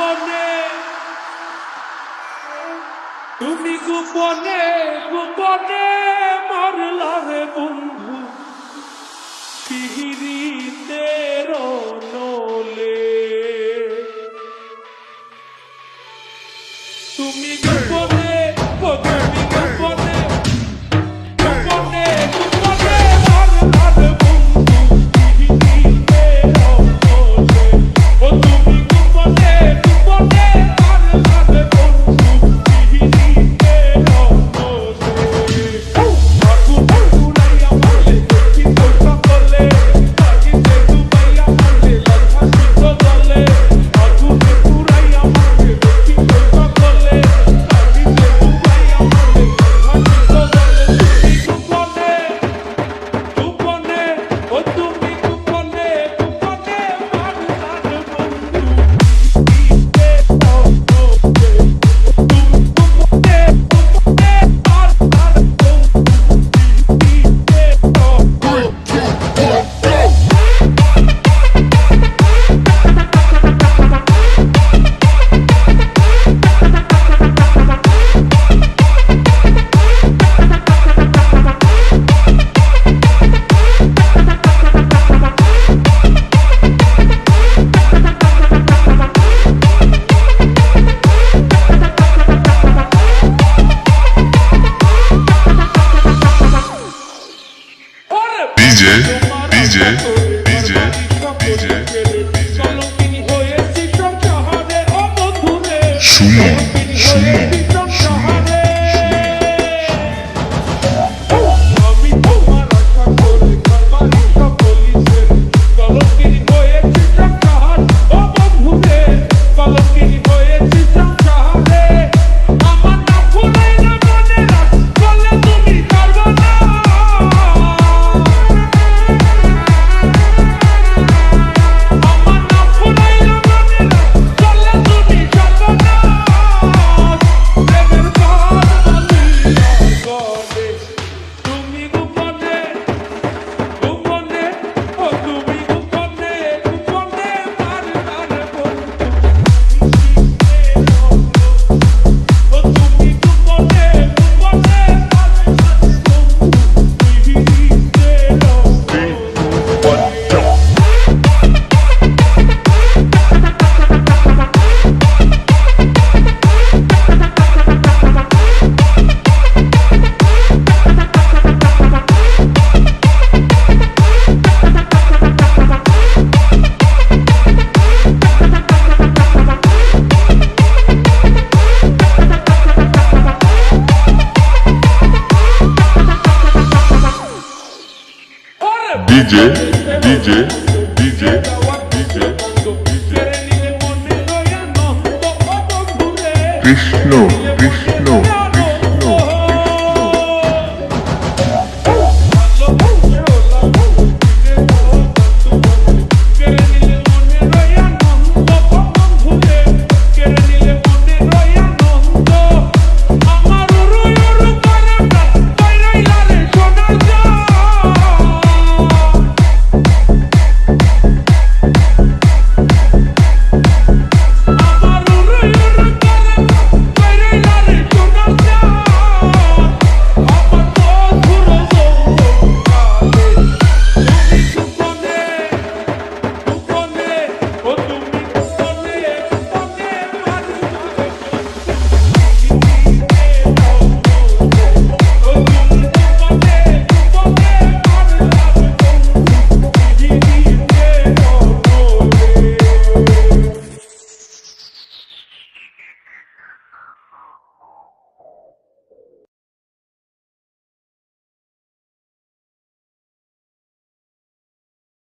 গোপনে। তুমি গোপনে গোপনে মারলা বন্ধু। পিহিরিতের নলে তুমি গোপনে গোপনে DJ. DJ DJ DJ DJ Krishna Krishna